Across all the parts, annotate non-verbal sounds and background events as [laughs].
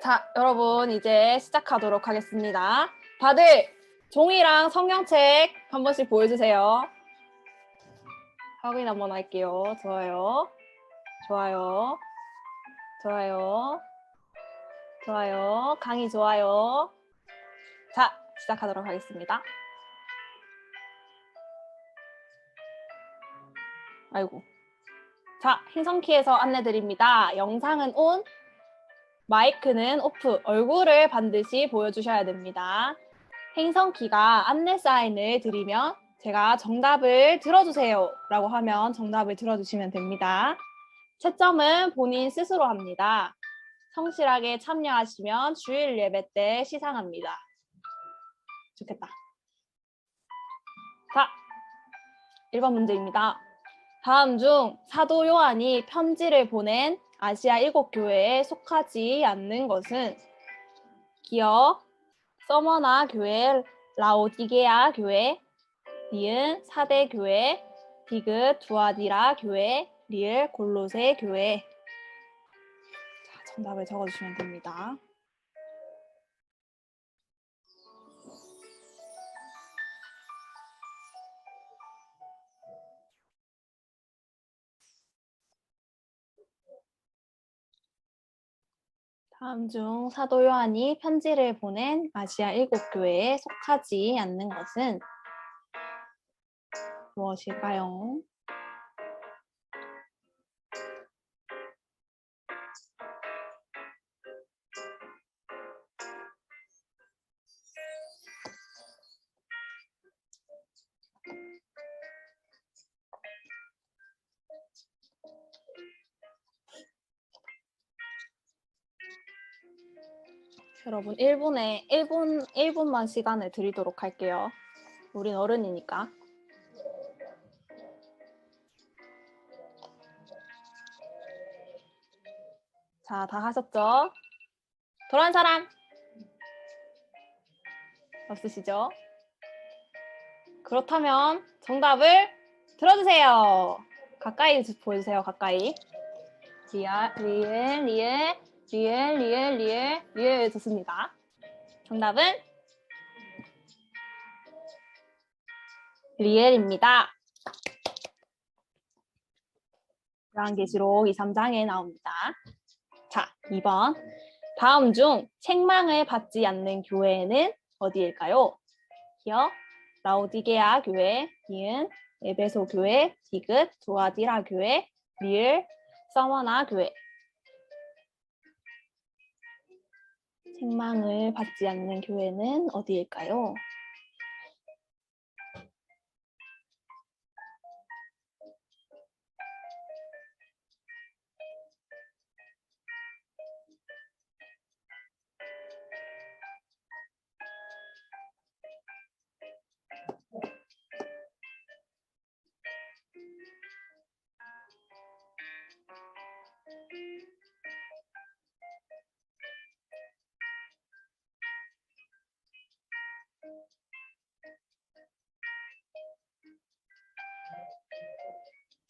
자, 여러분 이제 시작하도록 하겠습니다. 다들 종이랑 성경책 한 번씩 보여주세요. 확인 한번 할게요. 좋아요. 좋아요. 좋아요. 좋아요. 강의 좋아요. 자, 시작하도록 하겠습니다. 아이고. 자, 행성키에서 안내 드립니다. 영상은 온, 마이크는 오프, 얼굴을 반드시 보여주셔야 됩니다. 행성키가 안내 사인을 드리면 제가 정답을 들어주세요 라고 하면 정답을 들어주시면 됩니다. 채점은 본인 스스로 합니다. 성실하게 참여하시면 주일 예배 때 시상합니다. 좋겠다. 자, 1번 문제입니다. 다음 중 사도 요한이 편지를 보낸 아시아 일곱 교회에 속하지 않는 것은 기어 서머나 교회, 라오디게아 교회, 니은 사대 교회, 디귿 두아디라 교회, 리을 골로세 교회. 자, 정답을 적어주시면 됩니다. 다음 중 사도 요한이 편지를 보낸 아시아 일곱 교회에 속하지 않는 것은 무엇일까요? 여러분 1분에 1분 1분만 시간을 드리도록 할게요. 우린 어른이니까. 자, 다 하셨죠? 돌아온 사람 없으시죠? 그렇다면 정답을 들어주세요. 가까이 보여주세요. 가까이. 리얼, 리을, 리을, 리을, 리을, 리을, 리을 좋습니다. 정답은 리엘입니다. 요한계시록 2, 3장에 나옵니다. 자, 2번. 다음 중 책망을 받지 않는 교회는 어디일까요? 기어, 라오디게아 교회, 니은, 에베소 교회, 디귿, 두아디라 교회, 리을, 서머나 교회. 책망을 받지 않는 교회는 어디일까요?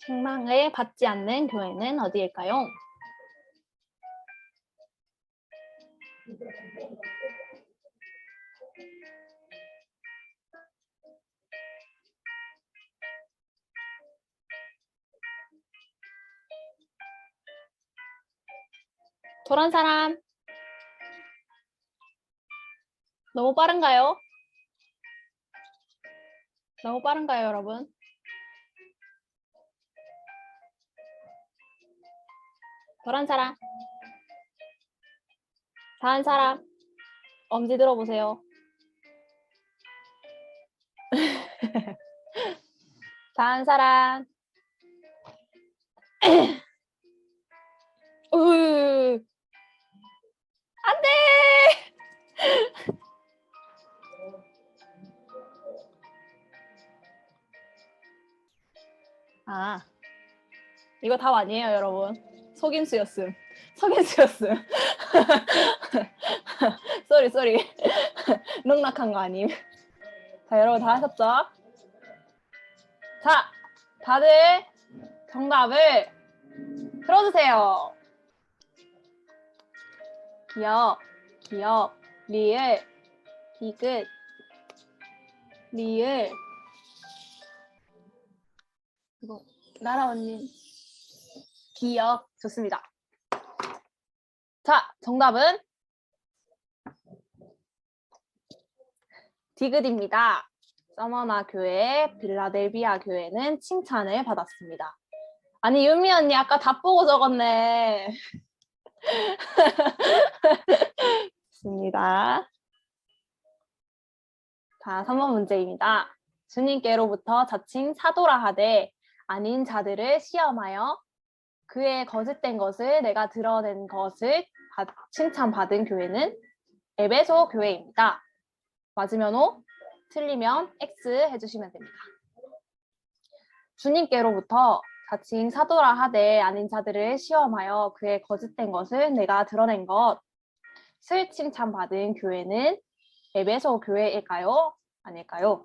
책망을 받지 않는 교회는 어디일까요? 돌한 사람 너무 빠른가요? 너무 빠른가요, 여러분? 덜한 사람. 다한 사람. 엄지 들어보세요. [laughs] 다한 사람. [laughs] 으. 안돼! [laughs] 아. 이거 답 아니에요 여러분 속임수였음. 속임수였음. 쏘리 쏘리. 농락한 거 아님. 자 여러분 다 하셨죠? 자 다들 정답을 들어주세요. 기억, 기억, 리을, 디귿, 리을. 이거 나라 언니 기억 좋습니다. 자, 정답은 디귿입니다. 서머나 교회, 빌라델비아 교회는 칭찬을 받았습니다. 아니 유미 언니 아까 다 보고 적었네. [laughs] 좋습니다. 자, 3번 문제입니다. 주님께로부터 자칭 사도라 하되 아닌 자들을 시험하여 그의 거짓된 것을 내가 드러낸 것을 받- 칭찬받은 교회는 에베소 교회입니다. 맞으면 O, 틀리면 X 해주시면 됩니다. 주님께로부터 자칭 사도라 하되 아닌 자들을 시험하여 그의 거짓된 것을 내가 드러낸 것을 칭찬받은 교회는 에베소 교회일까요? 아닐까요?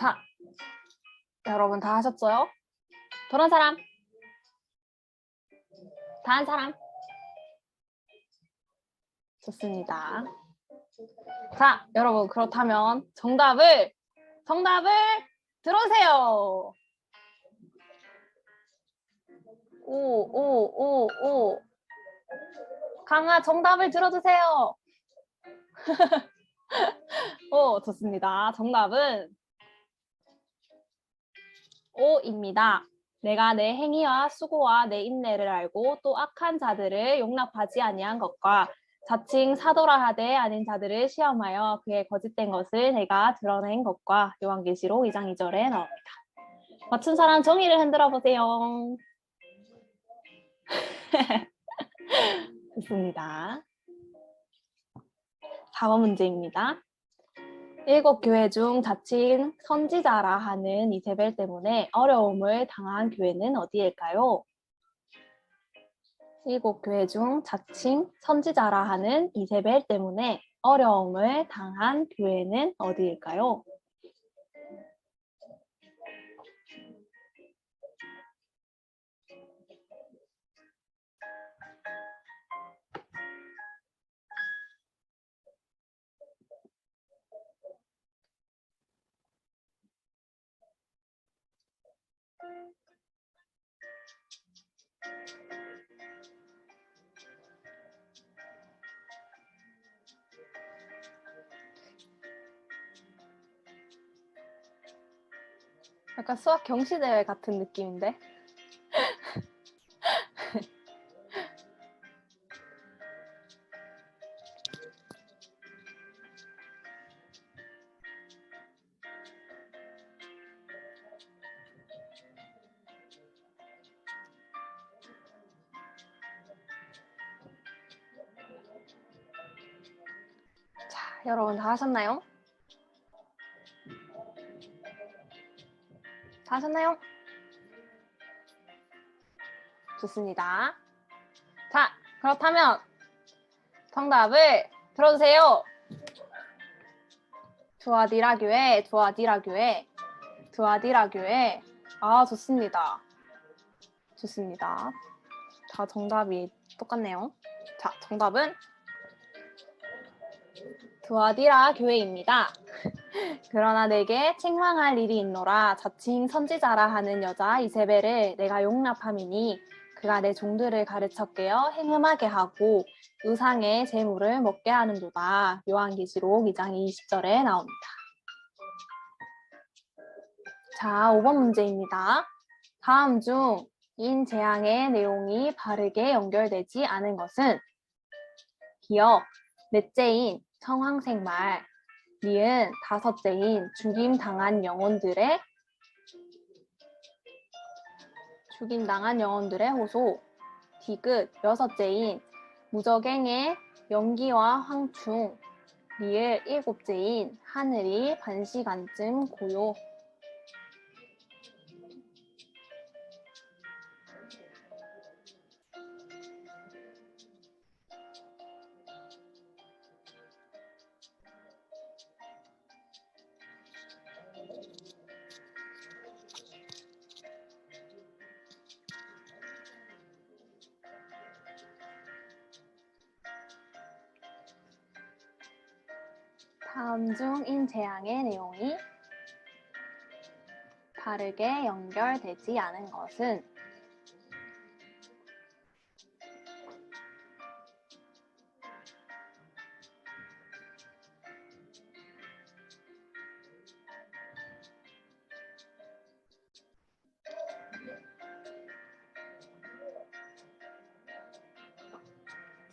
자, 여러분 다 하셨어요? 돌아온 사람? 다 한 사람? 좋습니다. 자, 여러분 그렇다면 정답을 정답을 들어오세요. 오, 오, 오, 오. 강아 정답을 들어주세요. [laughs] 오, 좋습니다. 정답은 O입니다. 내가 내 행위와 수고와 내 인내를 알고 또 악한 자들을 용납하지 아니한 것과 자칭 사도라 하되 아닌 자들을 시험하여 그의 거짓된 것을 내가 드러낸 것과 요한계시록 2장 2절에 나옵니다. 맞춘 사람 종이를 흔들어 보세요. [laughs] 좋습니다. 4번 문제입니다. 일곱 교회 중 자칭 선지자라 하는 이세벨 때문에 어려움을 당한 교회는 어디일까요? 일곱 교회 중 자칭 선지자라 하는 이세벨 때문에 어려움을 당한 교회는 어디일까요? 약간 수학 경시대회 같은 느낌인데? [laughs] 자, 여러분 다 하셨나요? 다 하셨나요? 좋습니다. 자, 그렇다면 정답을 들어주세요. 두아디라 교회, 두아디라 교회, 두아디라 교회. 아, 좋습니다. 좋습니다. 다 정답이 똑같네요. 자, 정답은 두아디라 교회입니다. 그러나 내게 책망할 일이 있노라 자칭 선지자라 하는 여자 이세벨을 내가 용납함이니 그가 내 종들을 가르쳐 깨어 행음하게 하고 의상의 재물을 먹게 하는도다. 요한계시록 2장 20절에 나옵니다. 자, 5번 문제입니다. 다음 중 인 재앙의 내용이 바르게 연결되지 않은 것은 기억, 넷째인 청황생말, 니은 다섯째인 죽임당한 영혼들의 죽임당한 영혼들의 호소, 디귿 여섯째인 무적행의 연기와 황충, 리을 일곱째인 하늘이 반시간쯤 고요. 인재앙의 내용이 바르게 연결되지 않은 것은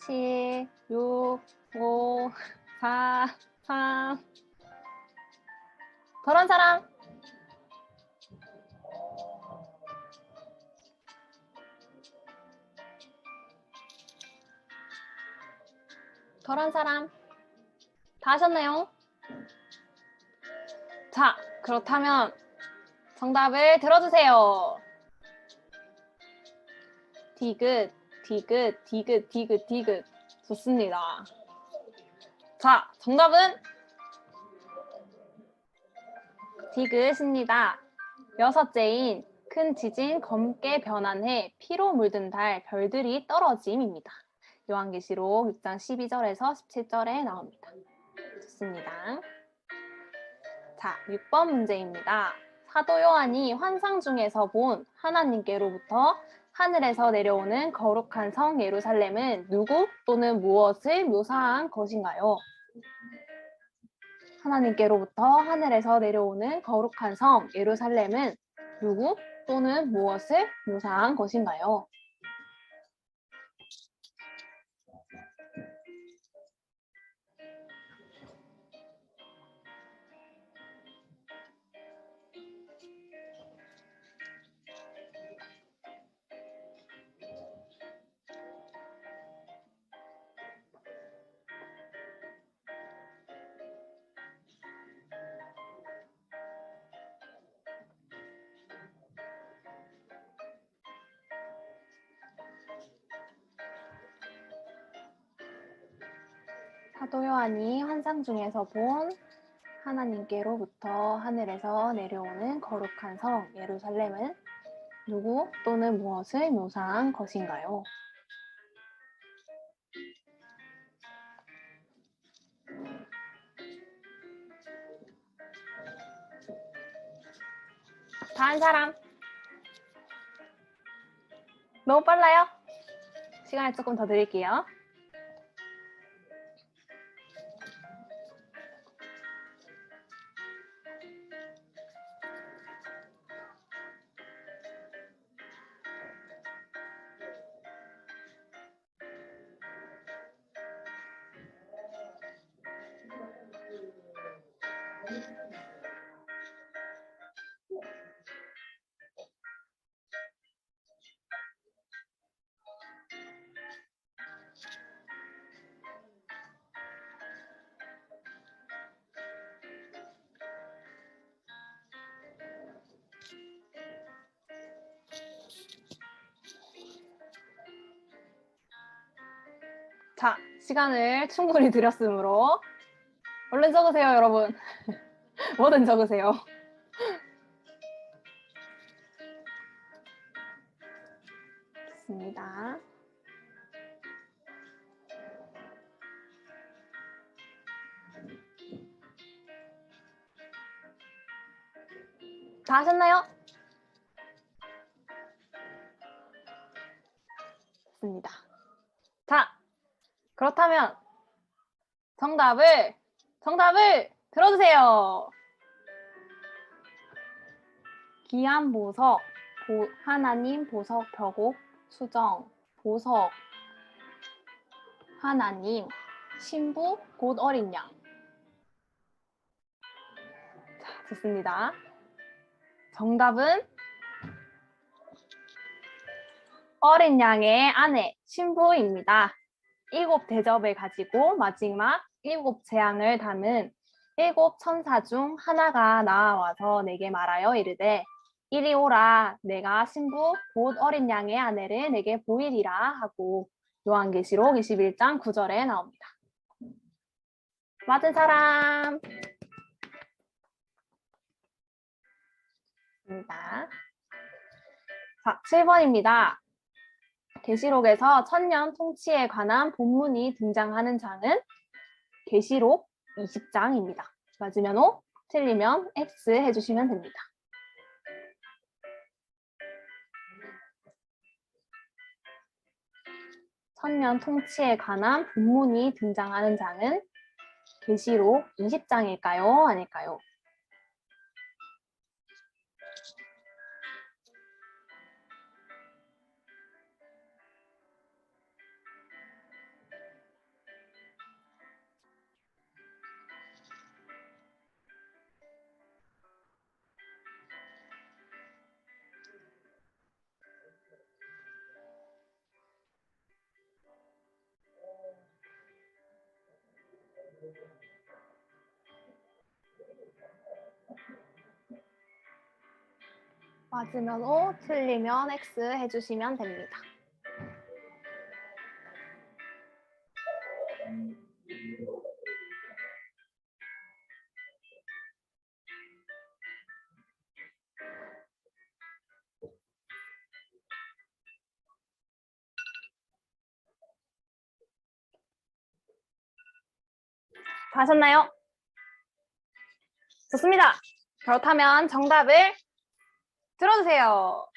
칠, 육, 오, [laughs] 사, 삼. 그런 사람. 그런 사람. 다 하셨나요? 자, 그렇다면 정답을 들어주세요. 디귿, 디귿, 디귿, 디귿, 디귿. 좋습니다. 자, 정답은 디귿입니다. 여섯째인 큰 지진 검게 변환해 피로 물든 달 별들이 떨어짐입니다. 요한계시록 6장 12절에서 17절에 나옵니다. 좋습니다. 자, 6번 문제입니다. 사도 요한이 환상 중에서 본 하나님께로부터 하늘에서 내려오는 거룩한 성 예루살렘은 누구 또는 무엇을 묘사한 것인가요? 하나님께로부터 하늘에서 내려오는 거룩한 성 예루살렘은 누구 또는 무엇을 묘사한 것인가요? 사도 요한이 환상 중에서 본 하나님께로부터 하늘에서 내려오는 거룩한 성 예루살렘은 누구 또는 무엇을 묘사한 것인가요? 다 한 사람? 너무 빨라요? 시간을 조금 더 드릴게요. 자, 시간을 충분히 드렸으므로 얼른 적으세요, 여러분. [laughs] 뭐든 적으세요. 좋습니다. 다 하셨나요? 자, 그렇다면 정답을 정답을 들어주세요. 기한 보석, 보, 하나님 보석 벽옥 수정 보석 하나님 신부 곧 어린 양. 자, 좋습니다. 정답은 어린 양의 아내 신부입니다. 일곱 대접을 가지고 마지막 일곱 재앙을 담은 일곱 천사 중 하나가 나와서 내게 말하여 이르되 이리 오라 내가 신부 곧 어린 양의 아내를 내게 보이리라 하고 요한계시록 21장 9절에 나옵니다. 맞은 사람. 자, 7번입니다. 계시록에서 천년 통치에 관한 본문이 등장하는 장은 계시록 20장입니다. 맞으면 O, 틀리면 X 해주시면 됩니다. 천년 통치에 관한 본문이 등장하는 장은 계시록 20장일까요? 아닐까요? 맞으면 O, 틀리면 X 해주시면 됩니다. 다 하셨나요? 좋습니다. 그렇다면 정답을 들어주세요.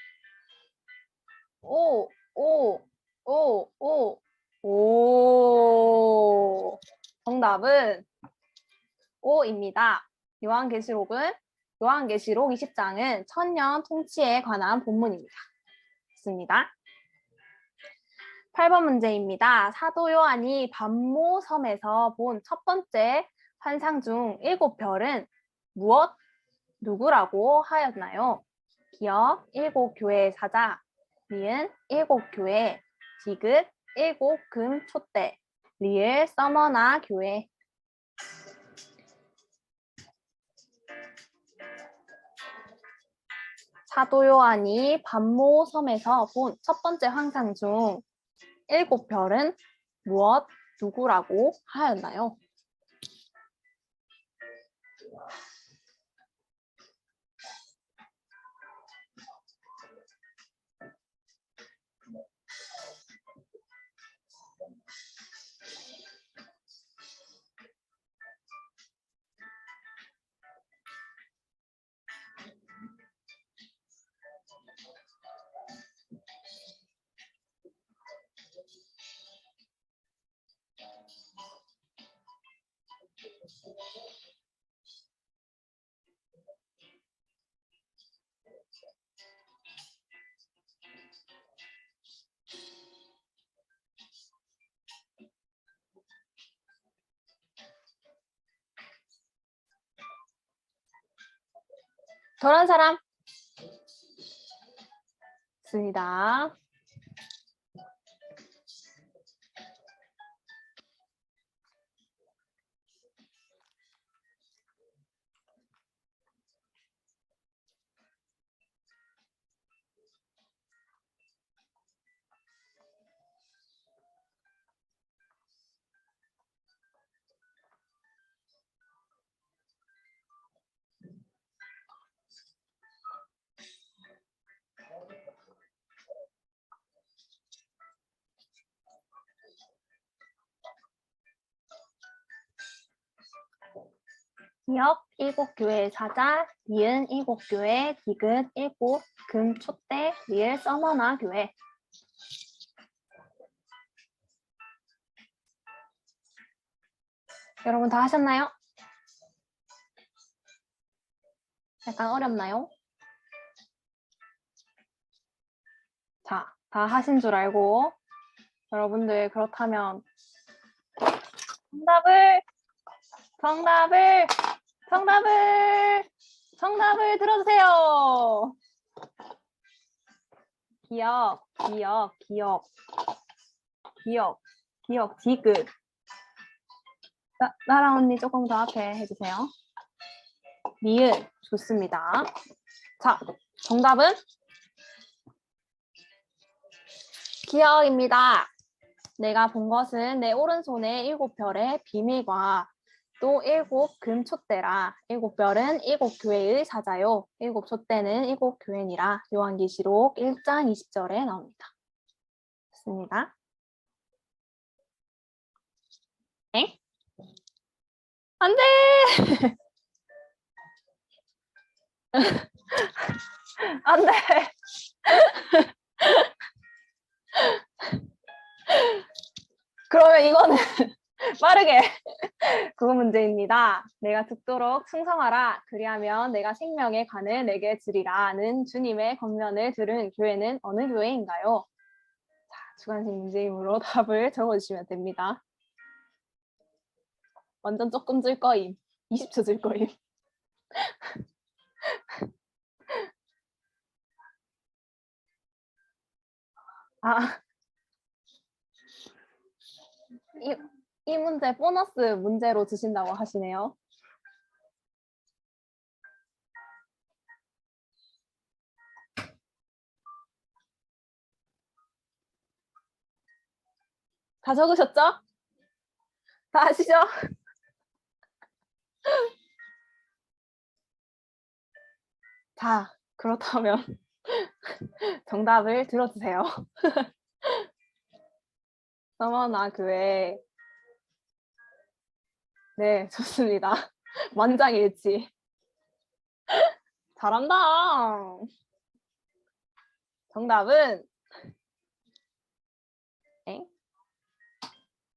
오, 오, 오, 오, 오. 정답은 O입니다. 요한계시록은 요한계시록 20장은 천년 통치에 관한 본문입니다. 좋습니다. 8번 문제입니다. 사도 요한이 반모 섬에서 본 첫 번째 환상 중 일곱 별은 무엇, 누구라고 하였나요? 기억 일곱 교회의 사자, 니은 일곱 교회, 디귿 일곱 금 촛대, 리을 서머나 교회. 사도 요한이 반모 섬에서 본 첫 번째 환상 중 일곱 별은 무엇, 누구라고 하였나요? 저런 사람? 있습니다. 기억 일곱 교회 사자, 니은 일곱 교회, 디귿 일곱, 금 촛대, 리을 서머나 교회. 여러분 다 하셨나요? 약간 어렵나요? 자, 다 하신 줄 알고 여러분들 그렇다면 정답을 정답을 정답을 정답을 들어주세요. 기억, 기억, 기억, 기억, 기억, 디귿. 나, 나랑 언니 조금 더 앞에 해주세요. 니은 좋습니다. 자, 정답은 기억입니다. 내가 본 것은 내 오른손의 일곱 별의 비밀과 또 일곱 금촛대라. 일곱 별은 일곱 교회의 사자요. 일곱 촛대는 일곱 교회니라. 요한계시록 1장 20절에 나옵니다. 좋습니다. 엥? 안 돼! [laughs] 안 돼! [laughs] 그러면 이거는 빠르게 [laughs] 그거 문제입니다. 내가 듣도록 충성하라. 그리하면 내가 생명의 관을 내게 주리라는 주님의 권면을 들은 교회는 어느 교회인가요? 자, 주관식 문제이므로 [laughs] 답을 적어주시면 됩니다. 완전 조금 줄 거임. 20초 줄 거임. [laughs] 아, 이, 이 문제 보너스 문제로 주신다고 하시네요. 다 적으셨죠? 다 아시죠? [laughs] 자, 그렇다면 [laughs] 정답을 들어주세요. [laughs] 서머나 교회. 네, [laughs] 좋습니다. 만장일치. [laughs] 잘한다. 정답은 엥?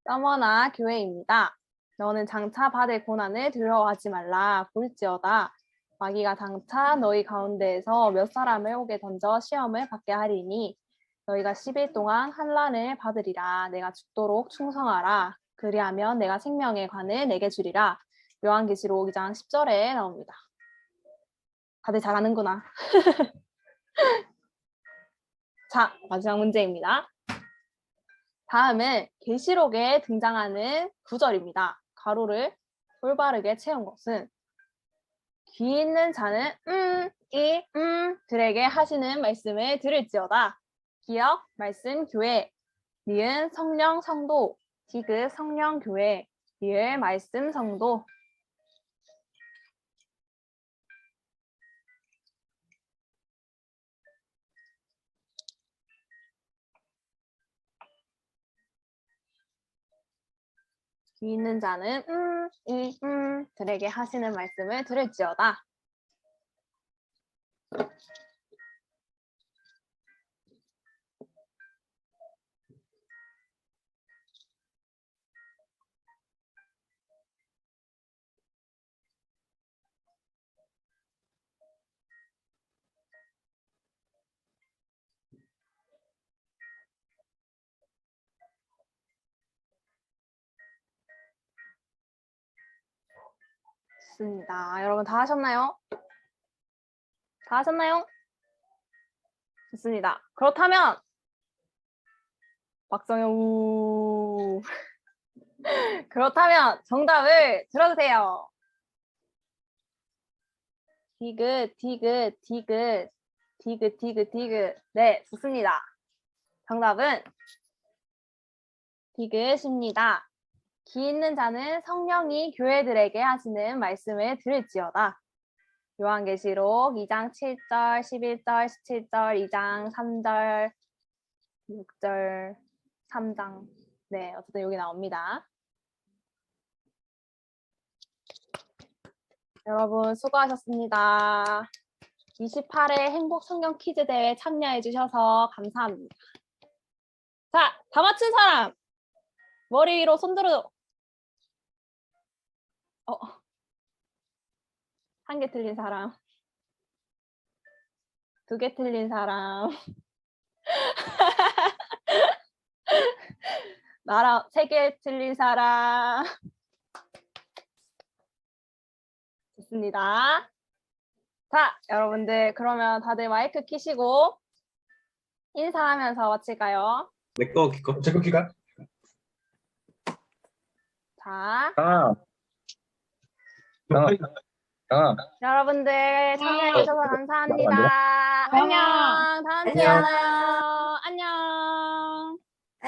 서머나 교회입니다. 너는 장차 받을 고난을 두려워하지 말라. 볼지어다. 마귀가 장차 너희 가운데에서 몇 사람을 오게 던져 시험을 받게 하리니 너희가 10일 동안 환란을 받으리라. 내가 죽도록 충성하라. 그리하면 내가 생명의 관을 내게 주리라. 요한계시록 2장 10절에 나옵니다. 다들 잘하는구나. [laughs] 자, 마지막 문제입니다. 다음은 계시록에 등장하는 구절입니다. 가로를 올바르게 채운 것은 귀 있는 자는 음, 이, 음 들에게 하시는 말씀을 들을지어다. 기억, 말씀, 교회, 니은, 성령, 성도, 디귿, 성령, 교회, 리을, 말씀, 성도. 귀 있는 자는 음, 이, 음 들에게 하시는 말씀을 들을지어다. 좋습니다. 여러분 다 하셨나요? 다 하셨나요? 좋습니다. 그렇다면 박성현 우 [laughs] 그렇다면 정답을 들어주세요. 디귿 디귿 디귿 디귿 디귿 디귿 네 좋습니다. 정답은 디귿입니다. 기 있는 자는 성령이 교회들에게 하시는 말씀을 들을지어다. 요한계시록 2장 7절, 11절, 17절, 2장 3절, 6절, 3장. 네, 어쨌든 여기 나옵니다. 여러분 수고하셨습니다. 28회 행복 성경 퀴즈 대회 참여해 주셔서 감사합니다. 자, 다 맞춘 사람 머리 위로 손 들어 어. 한 개 틀린 사람. 두 개 틀린 사람. [laughs] 나라 세 개 틀린 사람. 좋습니다. 자, 여러분들 그러면 다들 마이크 키시고 인사하면서 마칠까요? 내거 기거 제거 기가? 자, 아, 아. 아, 여러분들 참여해 주셔서 감사합니다. 안 안녕. 다음 주에 안녕. 만나요. 안녕.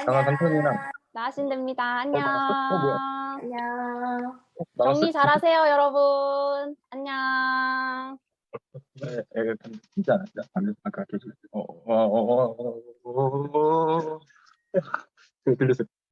강아 삼촌이랑 나가시면 됩니다. 안녕. 어, 뭐야? 안녕. 정리 잘하세요, 여러분. 안녕. 에, 에, 진짜 진짜 안 아까 계속 어어어어어 [laughs] 들렸어